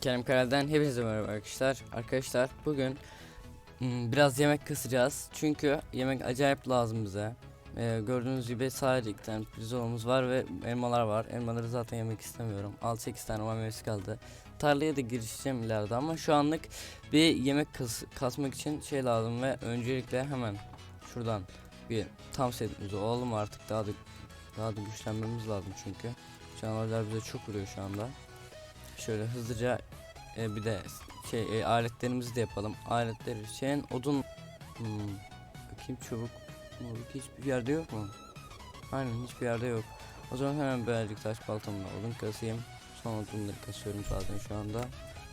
Kerem Karel'den hepinize merhaba arkadaşlar. Arkadaşlar bugün hmm, biraz yemek kısacağız. Çünkü yemek acayip lazım bize. Ee, gördüğünüz gibi sadece iki tane pirzolamız var ve elmalar var. Elmaları zaten yemek istemiyorum. 6-8 tane var meyvesi kaldı. Tarlaya da girişeceğim ileride ama şu anlık bir yemek kas kasmak için şey lazım ve öncelikle hemen şuradan bir tam setimizi olalım artık daha da daha da güçlenmemiz lazım çünkü. Canavarlar bize çok vuruyor şu anda. Şöyle hızlıca e, bir de şey e, aletlerimizi de yapalım. Aletler için odun hmm, bakayım çubuk çubuk hiçbir yerde yok mu? Aynen hiçbir yerde yok. O zaman hemen birazcık taş baltamla odun kasayım. Sonra odunları kasıyorum zaten şu anda.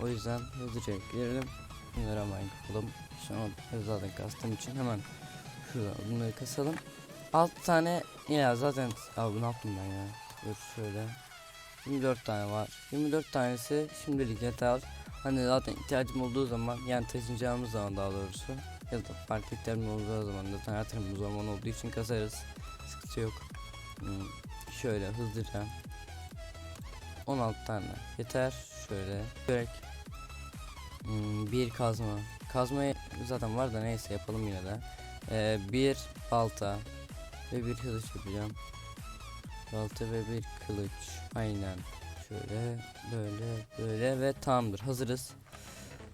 O yüzden hızlıca girelim. Bunları hemen yapalım. Şu an zaten kastığım için hemen şurada odunları kasalım. 6 tane ya zaten abi ne yaptım ben ya? Dur şöyle. 24 tane var. 24 tanesi şimdilik yeter. Hani zaten ihtiyacım olduğu zaman yani taşınacağımız zaman daha doğrusu ya da farklı ihtiyacım olduğu zaman zaten tarafımız orman olduğu için kasarız. Sıkıntı yok. Hmm, şöyle hızlıca 16 tane yeter. Şöyle börek. Hmm, bir kazma. Kazma zaten var da neyse yapalım yine de. Ee, bir balta ve bir kılıç yapacağım. Balta ve bir kılıç. Aynen. Şöyle böyle böyle ve tamamdır. Hazırız.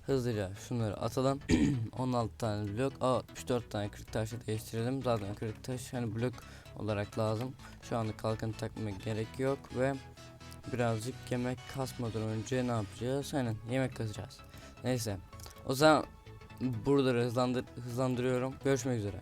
Hızlıca şunları atalım. 16 tane blok. Aa 64 tane kırık taşı değiştirelim. Zaten kırık taş hani blok olarak lazım. Şu anda kalkanı takmaya gerek yok ve birazcık yemek kasmadan önce ne yapacağız? Aynen yemek kasacağız. Neyse. O zaman buraları hızlandır hızlandırıyorum. Görüşmek üzere.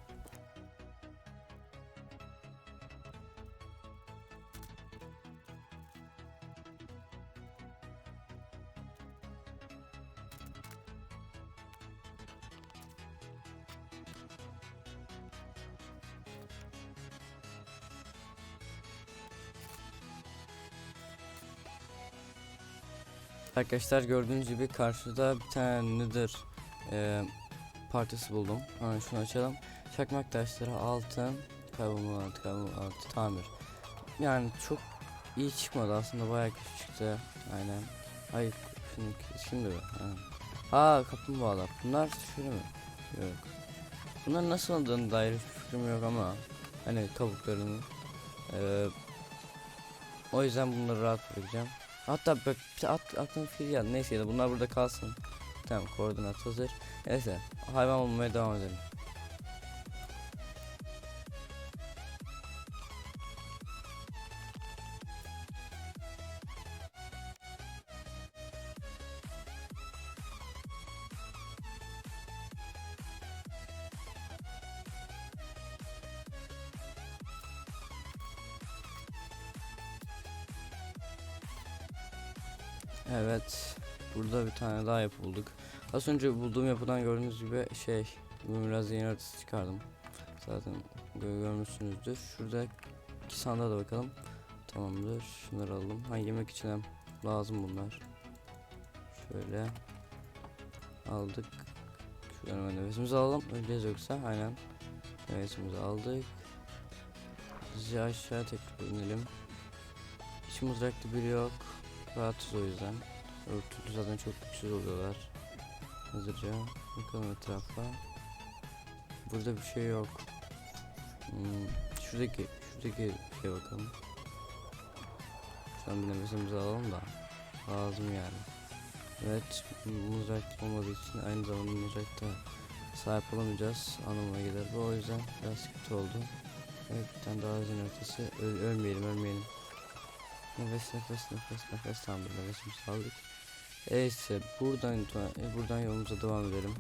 Arkadaşlar gördüğünüz gibi karşıda bir tane Nether e, partisi buldum. Hemen şunu açalım. Çakmak taşları altın, kaybolma altı, kaybolma altı, tamir. Yani çok iyi çıkmadı aslında bayağı kötü çıktı. Aynen. Ay şimdi şimdi. Aynen. Aa kaplumbağalar. Bunlar şöyle mi? Yok. Bunlar nasıl olduğunu dair hiçbir fikrim yok ama hani kabuklarını. Ee, o yüzden bunları rahat bırakacağım. Hatta bak at, aklım fikir geldi. Neyse ya bunlar burada kalsın. Tamam koordinat hazır. Neyse hayvan bulmaya devam edelim. Evet. Burada bir tane daha yapı bulduk. Az önce bulduğum yapıdan gördüğünüz gibi şey biraz yeni haritası çıkardım. Zaten gö- görmüşsünüzdür. Şurada iki sandığa da bakalım. Tamamdır. Şunları alalım. Ha yemek için lazım bunlar. Şöyle aldık. Şuradan hemen nefesimizi alalım. Öleceğiz yoksa aynen. Nefesimizi aldık. Hızlıca aşağı tekrar inelim. Hiç mızraklı biri yok. Rahatız o yüzden. Örtülü zaten çok güçsüz oluyorlar. Hızlıca bakalım etrafa. Burada bir şey yok. Hmm, şuradaki şuradaki şey bakalım. Şu an bir nefesimizi alalım da lazım yani. Evet muzrak olmadığı için aynı zamanda muzrakta sahip olamayacağız anlamına gelir bu o yüzden biraz kötü oldu. Evet bir tane daha hazine ötesi Öl ölmeyelim ölmeyelim. Nefes nefes nefes nefes tamamdır nefesimizi aldık. Neyse buradan e, buradan yolumuza devam edelim.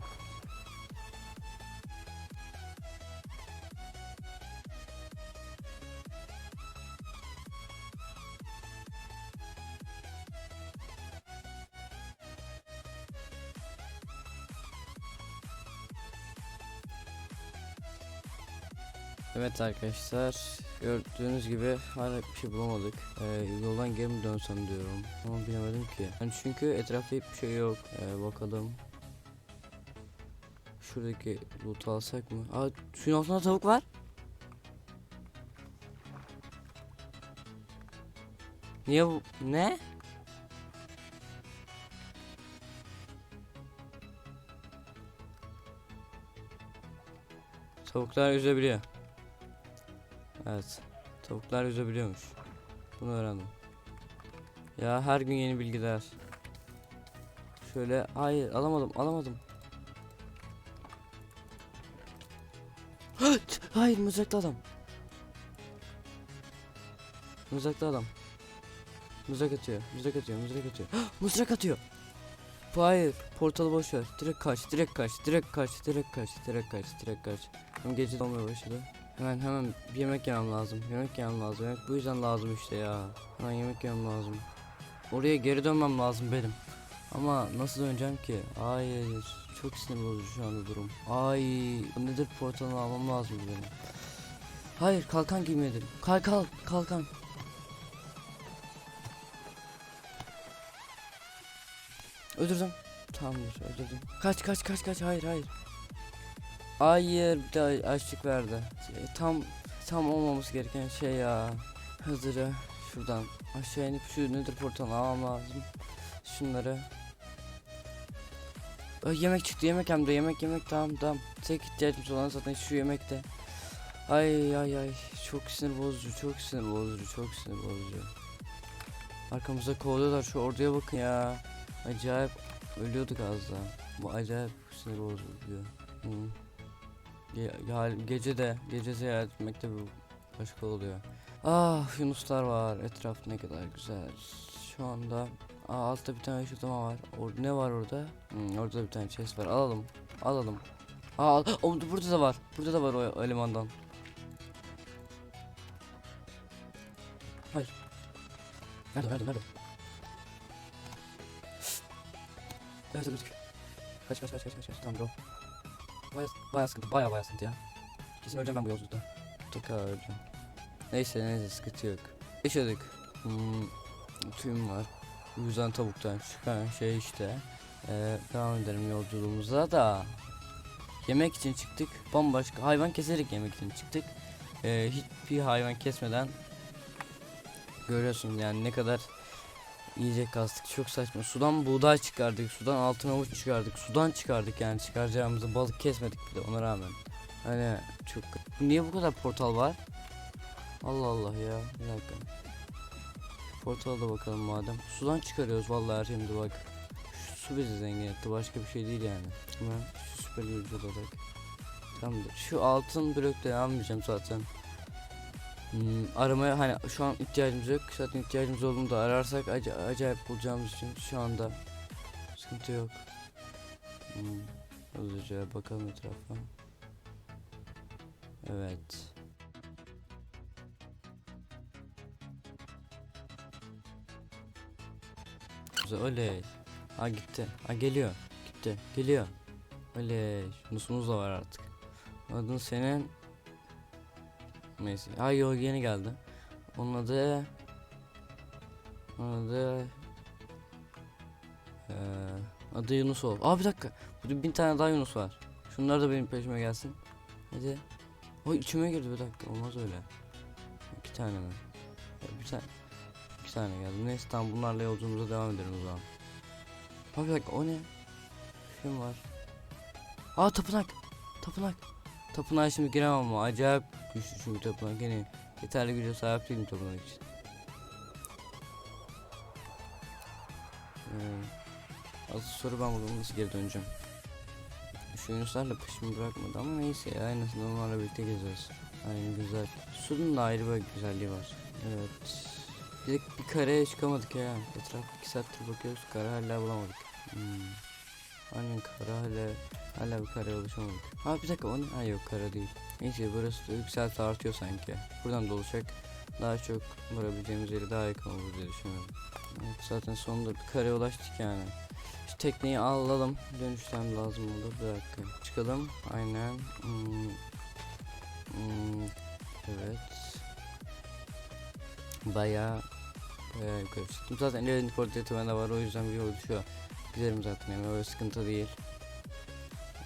Evet arkadaşlar gördüğünüz gibi hala bir şey bulamadık. Ee, yoldan geri mi dönsem diyorum ama bilemedim ki. Yani çünkü etrafta hiçbir şey yok. Ee, bakalım. Şuradaki loot'u alsak mı? Aa suyun altında tavuk var. Niye bu? Ne? Tavuklar üzebiliyor. Evet. Tavuklar yüzebiliyormuş. Bunu öğrendim. Ya her gün yeni bilgiler. Şöyle hayır alamadım alamadım. hayır mızraklı adam. Mızraklı adam. Mızrak atıyor, mızrak atıyor, mızrak atıyor. mızrak atıyor. Hayır, portalı boş ver. Direkt kaç, direkt kaç, direkt kaç, direkt kaç, direkt kaç, direkt kaç. Hem gece dolmaya başladı. Hemen hemen bir yemek yemem lazım. Yemek yemem lazım. Yemek bu yüzden lazım işte ya. Hemen yemek yemem lazım. Oraya geri dönmem lazım benim. Ama nasıl döneceğim ki? Hayır. Çok sinir bozucu şu anda durum. Ay, nedir portalını almam lazım benim. Hayır, kalkan giymedim. Kalk kalk, kalkan. Öldürdüm. Tamamdır, öldürdüm. Kaç kaç kaç kaç. Hayır, hayır. Hayır, bir daha açlık verdi. Şey, Tam tam olmaması gereken şey ya. Hızırı şuradan aşağı inip şu nedir portalını almam lazım. Şunları. Ay, yemek çıktı yemek hem de yemek yemek tamam tamam. Tek ihtiyacımız olan zaten şu yemekte. Ay ay ay çok sinir bozucu çok sinir bozucu çok sinir bozucu. Arkamızda kovalıyorlar şu orduya bakın ya. Acayip ölüyorduk az daha. Bu acayip sinir bozucu. Hı. Ge gece de gece seyahat etmek de bir başka oluyor. Ah yunuslar var. Etraf ne kadar güzel. Şu anda Aa, altta bir tane ışıklama var. Orada ne var orada? Hmm, orada bir tane chest var. Alalım. Alalım. Aa, al- o, burada da var. Burada da var o, elemandan. Hayır. Nerede nerede nerede? Nerede kaç kaç kaç kaç kaç. Tamam bro. Baya, baya sıkıntı, baya baya sıkıntı ya. Kesin öleceğim ben bu yolculukta. Mutlaka öleceğim. Neyse neyse sıkıntı yok. Yaşadık. Hmm, tüyüm var. Yüzden tavuktan çıkan şey işte. Ee, devam edelim yolculuğumuza da. Yemek için çıktık. Bambaşka hayvan keserek yemek için çıktık. Ee, hiçbir hayvan kesmeden görüyorsunuz yani ne kadar yiyecek kastık çok saçma. Sudan buğday çıkardık, sudan altın avuç çıkardık, sudan çıkardık yani çıkaracağımızı balık kesmedik bile ona rağmen. Hani çok niye bu kadar portal var? Allah Allah ya bir dakika. Portala da bakalım madem. Sudan çıkarıyoruz vallahi şimdi bak. Şu su bizi zengin etti başka bir şey değil yani. Hemen süper gücü olarak. Tamamdır. Şu altın blokları almayacağım zaten. Hmm, aramaya hani şu an ihtiyacımız yok. Zaten ihtiyacımız olduğunda ararsak aca- acayip bulacağımız için şu anda sıkıntı yok. Hmm, hızlıca bakalım etrafa. Evet. Güzel oley. Ha gitti. Ha geliyor. Gitti. Geliyor. Oley. Nusumuz da var artık. Adın senin Neyse. Ha yo yeni geldi. Onun adı Onun adı Eee Adı Yunus ol. Aa bir dakika. Burada bin tane daha Yunus var. Şunlar da benim peşime gelsin. Hadi. O içime girdi bir dakika. Olmaz öyle. İki tane mi? Bir tane. İki tane geldi. Neyse tamam bunlarla yolculuğumuza devam edelim o zaman. Ha bir dakika o ne? Kim var? Aa tapınak. Tapınak. Tapınağa şimdi giremem ama acayip güçlü çünkü tapınak gene yeterli güce sahip değilim tapınak için. Ee, asıl soru ben buradan nasıl geri döneceğim? Şu yunuslarla peşimi bırakmadı ama neyse ya en azından onlarla birlikte gezeriz. Aynen güzel. Sudun da ayrı bir güzelliği var. Evet. Bir, bir kareye çıkamadık ya. Etraf 2 saattir bakıyoruz. Kare hala bulamadık. Hmm. Aynen kara hala hala bir kareye ulaşamadık. Ha bir dakika o ne? Ha yok kara değil. Neyse burası da yükselti artıyor sanki. Buradan da olacak. Daha çok varabileceğimiz yere daha yakın olur diye düşünüyorum. Evet, zaten sonunda bir kareye ulaştık yani. Şu tekneyi alalım. Dönüşten lazım olur. Bir dakika. Çıkalım. Aynen. Hmm. Hmm. Evet. Bayağı bayağı yukarı çıktım. Zaten elinde koordinatı bende var. O yüzden bir yol düşüyor. Giderim zaten yani öyle sıkıntı değil.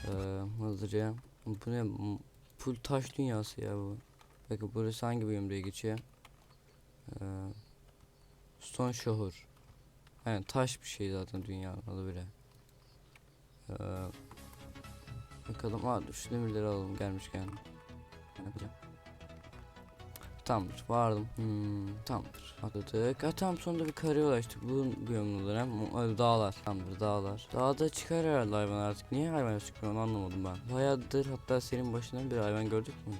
Ee, hızlıca. Bu ne? Full taş dünyası ya bu. Bakın burası hangi bölümde geçiyor? Ee, Stone şehir. Yani taş bir şey zaten dünyanın adı bile. Ee, Bakalım. Aa şu demirleri alalım gelmişken. Ne yapacağım? Tamamdır vardım. Hmm, tamamdır. Atladık. Ha tamam sonunda bir karaya ulaştık. Bu Ay, dağlar. Tamamdır dağlar. Dağda çıkar herhalde hayvan artık. Niye hayvan çıkmıyor onu anlamadım ben. Bayağıdır hatta senin başından bir hayvan gördük mü?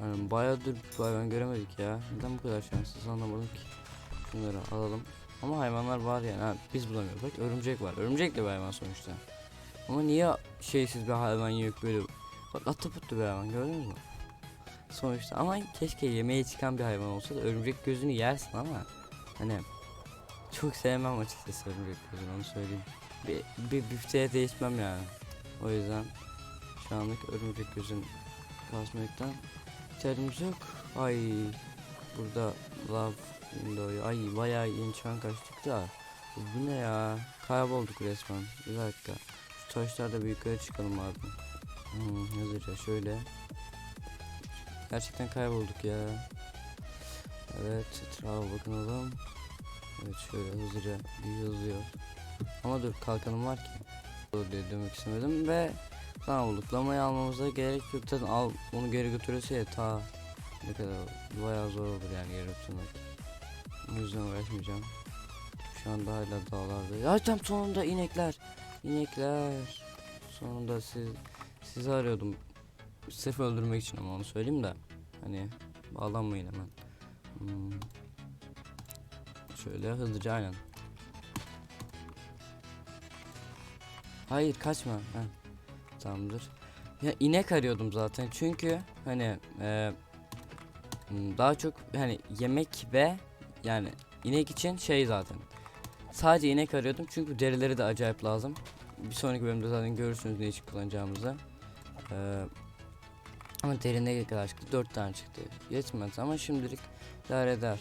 Yani bayağıdır bir hayvan göremedik ya. Neden bu kadar şanssız anlamadım ki. Şunları alalım. Ama hayvanlar var yani. Ha, biz bulamıyoruz. Bak örümcek var. Örümcek de bir hayvan sonuçta. Ama niye şeysiz bir hayvan yok böyle. Bak ataputlu bir hayvan gördünüz mü? Sonuçta. Ama keşke yemeğe çıkan bir hayvan olsa da örümcek gözünü yersin ama hani çok sevmem açıkçası örümcek gözünü onu söyleyeyim. Bir, bir büfteye değişmem yani. O yüzden şu anlık örümcek gözün kasmaktan ihtiyacımız yok. Ay burada lav window'yu ay bayağı yeni çan kaçtık da. Bu ne ya? Kaybolduk resmen. Bir dakika. Şu taşlarda bir yukarı çıkalım abi. Hmm, hızlıca şöyle gerçekten kaybolduk ya evet etrafa bakınalım evet şöyle hızlıca bir hızlıyor ama dur kalkanım var ki Doğru diye demek istemedim ve Tamam bulduk. Lamayı almamıza gerek yok. Zaten al onu geri götürürse ya ta ne kadar bayağı zor olur yani geri götürmek. O yüzden uğraşmayacağım. Şu anda hala dağlarda. Ya tam sonunda inekler. İnekler. Sonunda siz sizi arıyordum. Sırf öldürmek için ama onu söyleyeyim de. Hani bağlanmayın hemen. Hmm. Şöyle hızlıca aynen. Hayır kaçma. Heh. Tamamdır. Ya inek arıyordum zaten çünkü hani e, daha çok hani yemek ve yani inek için şey zaten. Sadece inek arıyordum çünkü derileri de acayip lazım. Bir sonraki bölümde zaten görürsünüz ne için kullanacağımızı. E, ama deri ne kadar çıktı? 4 tane çıktı. Yetmez ama şimdilik idare eder.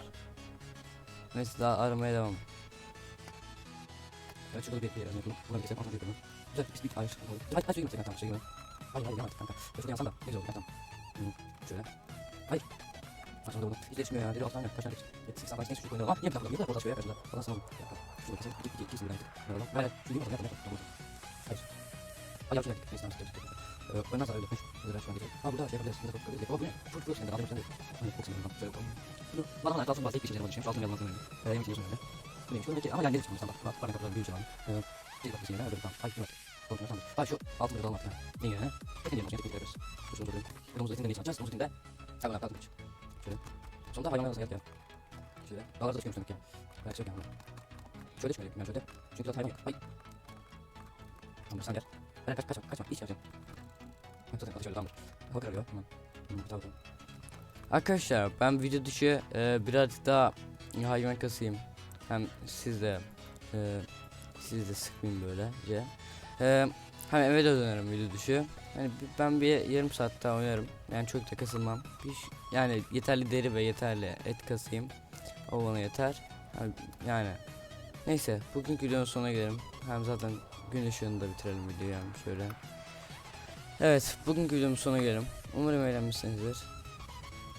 Neyse daha aramaya devam. Evet şurada bekleyelim. Buna bir kesin yapalım. Güzel bir bir ayrıştık oldu. Hadi hadi söyleyeyim tamam şey gibi. Hayır hayır yapmadık kanka. Şöyle yansam da ne güzel oldu tamam. Şöyle. Hayır. Aslında bunu hiç geçmiyor ya. Deri altından yok. Kaç tane geçti? 80 başka hiçbir şey koymuyor. Ah niye bir dakika? Niye kadar şuraya kaçırdı? Ondan sonra şurada kesin. İki iki ikisi birden gitti. Böyle böyle. Şu değil mi? Yapma yapma. Tamam. Hayır. Hayır gittik. Neyse tamam. Neyse. Ee, önden sana öyle. Hızlı şu an gidiyor. Ha burada şey yapabiliriz. Burada böyle. Ama bu ne? Çok çok sinirli. Adamın üstünde. Hani çok sinirli. Şöyle koyalım. Dur. Bana bana kalsın bazı ilk bir şeyler düşünüyorum. Şu altını yalan söylüyorum. Ee, yemek yiyorsun öyle. Bu neymiş? Şuradaki ama yan geri çıkmış. Tamam. Bak. Bak ne kadar büyük şey var. Evet. Bir bak bir şeyler. Öyle tamam. Hayır. Yok. Korkma tamam. Ha şu altın bir dalma ya. Ne yani? Etin yemek için tekrar Şu şurada durayım. Domuz etini de neyi satacağız? Domuz etini de hayvan hakkı atmış. Şöyle. Sonunda hayvanlar arasına geldik ya. Şöyle. Dağlarda çıkıyormuş demek ki. Belki çok yandı. Şöyle çıkmayayım ben şöyle. Çünkü zaten hayvan yok. Hay. Tamam sen gel. Ben kaç kaçma kaçma. Hiç yapacağım. Ben zaten şöyle tamamdır. Arkadaşlar ben video dışı e, birazcık daha hayvan kasayım. Hem siz de e, siz de sıkmayın böylece. Ee, hani eve de dönerim video dışı. Bi- ben bir yarım saat daha oynarım. Yani çok da kasılmam. Bir, yani yeterli deri ve yeterli et kasayım. O bana yeter. Yani, yani neyse bugünkü videonun sonuna gelelim. Hem zaten gün ışığında bitirelim videoyu yani şöyle. Evet bugünkü videomun sonuna gelelim. Umarım eğlenmişsinizdir.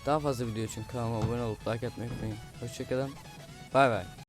Daha fazla video için kanalıma abone olup like atmayı unutmayın. Hoşçakalın. Bay bay.